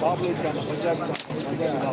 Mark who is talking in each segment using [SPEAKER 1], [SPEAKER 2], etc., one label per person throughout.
[SPEAKER 1] బాబు ఇచ్చాను పంజాబ్ పంజాబ్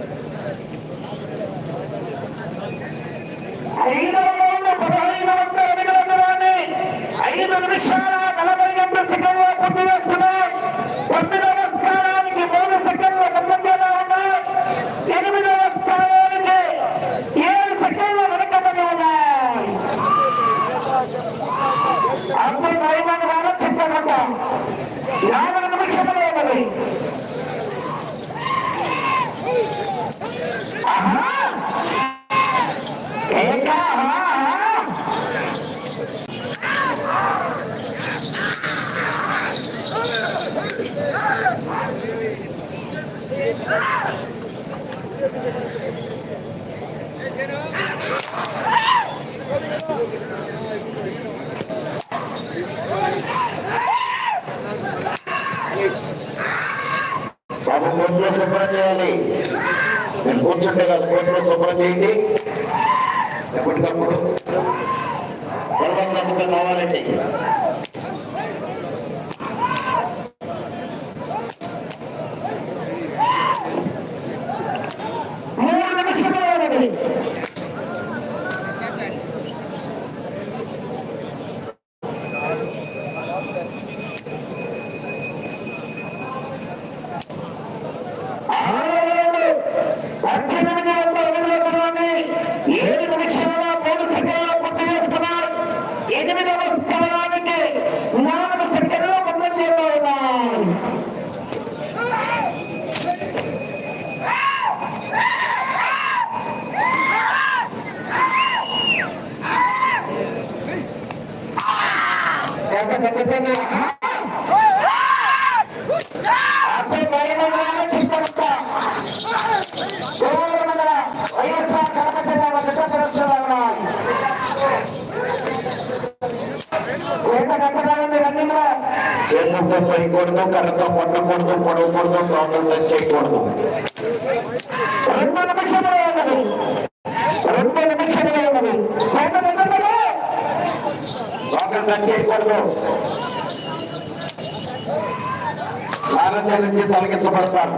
[SPEAKER 2] కోట్లు శుభ్రం చేయాలి. నేను కూర్చుంటే కాదు కోట్లు శుభ్రం చేయండి. ఎప్పటికప్పుడు పొలవంతంగా కావాలండి. Thank you. చెన్నుతో పైకూడదు కర్రతో పట్టకూడదు పొడవకూడదు ప్రాబ్లం చేయకూడదు. రెండు నిమిషాలు రెండు నిమిషాలు ఎవరు సారథ్యం నుంచి తొలగించబడతారు.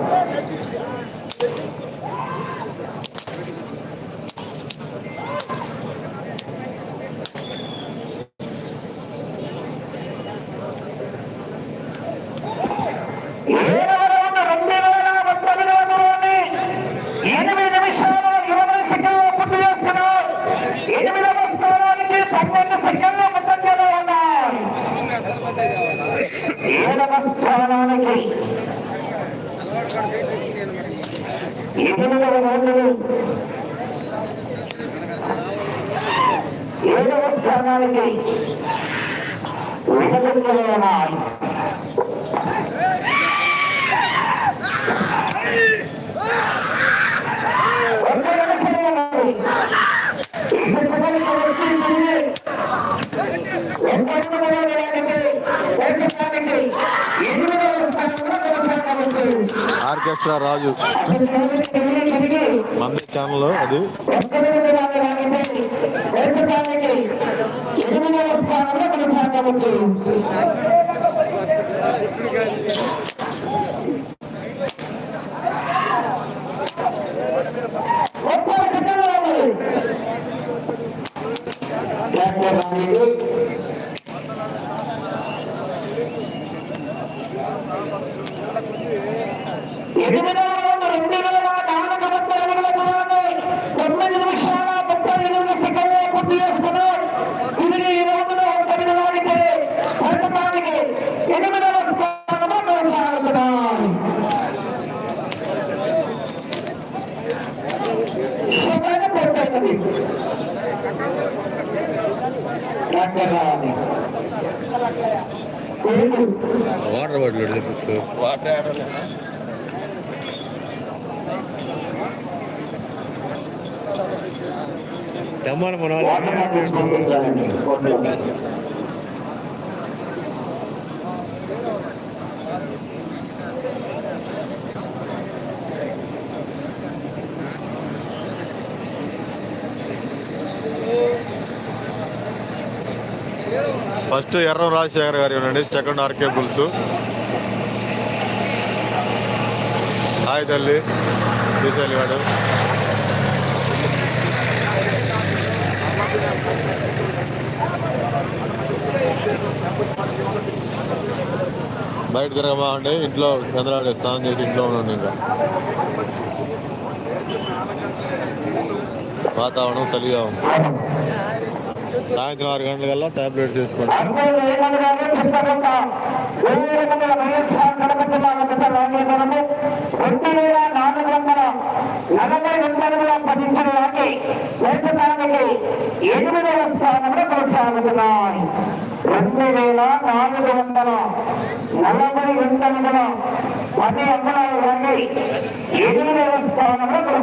[SPEAKER 2] స్థానానికి ఎనిమిది ఏడవ స్థానానికి వెనుకంజలైన
[SPEAKER 1] ఆర్కెస్ట్రా రాజు మంది ఛానల్ అది
[SPEAKER 2] Thank you. ఉన్నది ట్రాక్టర్ రావాలి.
[SPEAKER 1] వాటర్ బాటిల్ వాటర్ తెమ్మాలి మనం.
[SPEAKER 2] Water bottle
[SPEAKER 1] first Erram Rajasekhar గారి ఉండండి సెకండ్ ఆర్కే బుల్స్ హాయ్ తల్లి శ్రీశైలి గారు బయట తిరగమా అండి ఇంట్లో చంద్రాడు స్నానం చేసి ఇంట్లో ఉన్నాను ఇంకా. వాతావరణం చలిగా ఉంది. సాయంత్రం ఆరు గంటలకల్లా టాబ్లెట్స్ తీసుకోండి
[SPEAKER 2] నలభై రెండు అడుగుల ఎనిమిదవ స్థానంలో కొనసాగుతున్నాయి రెండు వేల నాలుగు వందల నలభై రెండు పది ఎనిమిదవ స్థానంలో కొనసాగుతున్నాయి